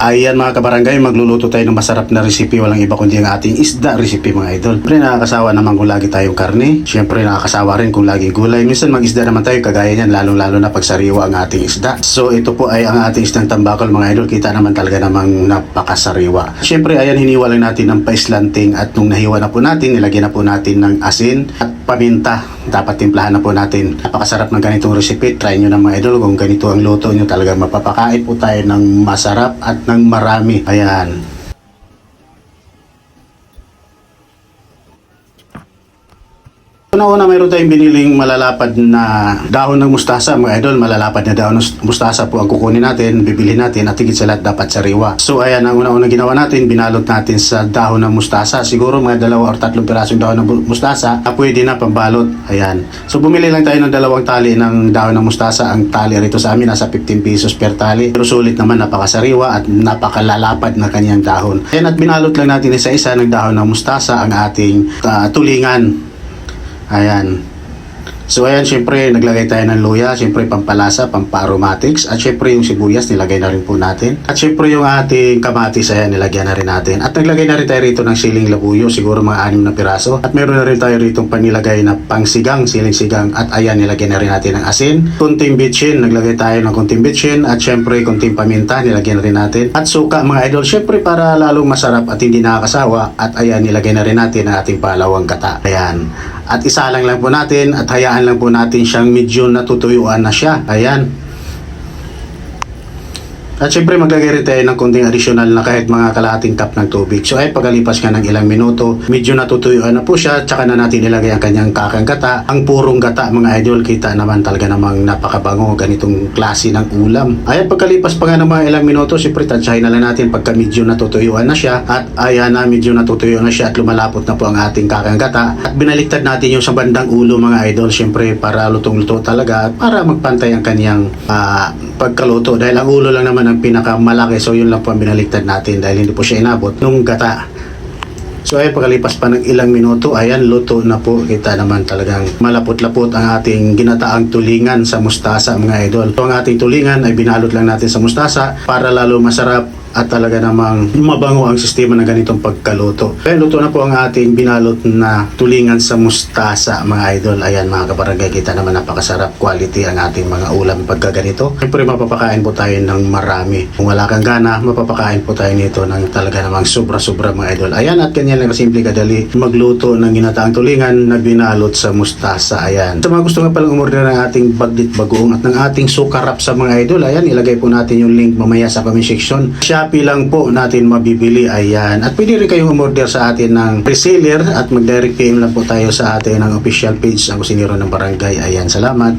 Ayan mga kabarangay, magluluto tayo ng masarap na recipe. Walang iba kundi ang ating isda recipe mga idol. Siyempre nakakasawa naman kung lagi tayong karne. Siyempre nakakasawa rin kung laging gulay. Minsan mag-isda naman tayo kagaya niyan, lalong-lalo na pag sariwa ang ating isda. So ito po ay ang ating isdang tambakol mga idol. Kita naman talaga namang napakasariwa. Siyempre ayan hiniwa lang natin ng paislanting at nung nahiwa na po natin, nilagyan na po natin ng asin at paminta. Dapat timplahan na po natin. Napakasarap ng ganitong recipe. Try nyo na mga idol kung ganito ang luto nyo. Talagang mapapakain po tayo ng masarap at ng marami. Ayan. Una-una mayroon tayong biniling malalapad na dahon ng mustasa mga idol. Malalapad na dahon ng mustasa po ang kukunin natin, bibili natin at higit sa lahat dapat sariwa. So ayan ang una-una ginawa natin, binalot natin sa dahon ng mustasa. Siguro mga dalawa or tatlong pirasong dahon ng mustasa na pwede na pambalot. Ayan. So bumili lang tayo ng dalawang tali ng dahon ng mustasa. Ang tali rito sa amin nasa 15 pesos per tali. Pero sulit naman napakasariwa at napakalalapad na kanyang dahon. Ayan at binalot lang natin isa-isa ng dahon ng mustasa ang ating ah, tulingan. Ayan. So ayan, syempre naglagay tayo ng luya, syempre pampalasa, pampa-aromatics, at syempre yung sibuyas nilagay na rin po natin. At syempre yung ating kamatis, ayan, nilagyan na rin natin. At naglagay na rin tayo rito ng siling labuyo, siguro mga anim na piraso. At meron na rin tayo rito panilagay na pangsigang, siling sigang. At ayan, nilagyan na rin natin ng asin. Kunting bitchin, naglagay tayo ng kunting bitchin. At syempre, kunting paminta, nilagyan na rin natin. At suka, mga idol, syempre para lalong masarap at hindi nakakasawa. At ayan, nilagay na rin natin ang ating palawang gata. Ayan. At isa lang lang po natin at hayaan lang po natin siyang medyo natutuyuan na siya. Ayan. At syempre maglagay rin tayo ng konting additional na kahit mga kalahating cup ng tubig. So ay pagkalipas ka ng ilang minuto, medyo natutuyuan na po siya. Tsaka na natin ilagay ang kanyang kakang gata. Ang purong gata mga idol, kita naman talaga namang napakabango ganitong klase ng ulam. Ayan pagkalipas pa nga ng mga ilang minuto, syempre tansyahin na lang natin pagka medyo natutuyuan na siya. At ayan na medyo natutuyuan na siya at lumalapot na po ang ating kakang gata. At binaliktad natin yung sa bandang ulo mga idol, syempre para lutong-luto talaga at para magpantay ang kanyang ah, pagkaluto. Dahil ang ulo lang naman ang pinakamalaki, so yun lang po ang binaliktad natin dahil hindi po siya inabot nung gata. So ay pagkalipas pa ng ilang minuto, ayan, luto na po. Kita naman talagang malapot-lapot ang ating ginataang tulingan sa mustasa mga idol. So ang ating tulingan ay binalot lang natin sa mustasa para lalo masarap at talaga namang mabango ang sistema ng ganitong pagkaluto. Kaya luto na po ang ating binalot na tulingan sa mustasa mga idol. Ayan mga kabarangay, kita naman napakasarap quality ang ating mga ulam pagka ganito. Siyempre mapapakain po tayo ng marami. Kung wala kang gana, mapapakain po tayo nito ng talaga namang sobra-sobra mga idol. Ayan at ganyan lang kasimple kadali magluto ng ginataang tulingan na binalot sa mustasa. Ayan. Sa mga gusto nga palang umorder ng ating bagdit bagoong at ng ating sukarap sa mga idol, ayan, ilagay po natin yung link mamaya sa comment section. Shopee lang po natin mabibili. Ayan. At pwede rin kayong umorder sa atin ng reseller at mag-direct PM lang po tayo sa atin ng official page ng Kusinero ng Barangay. Ayan. Salamat.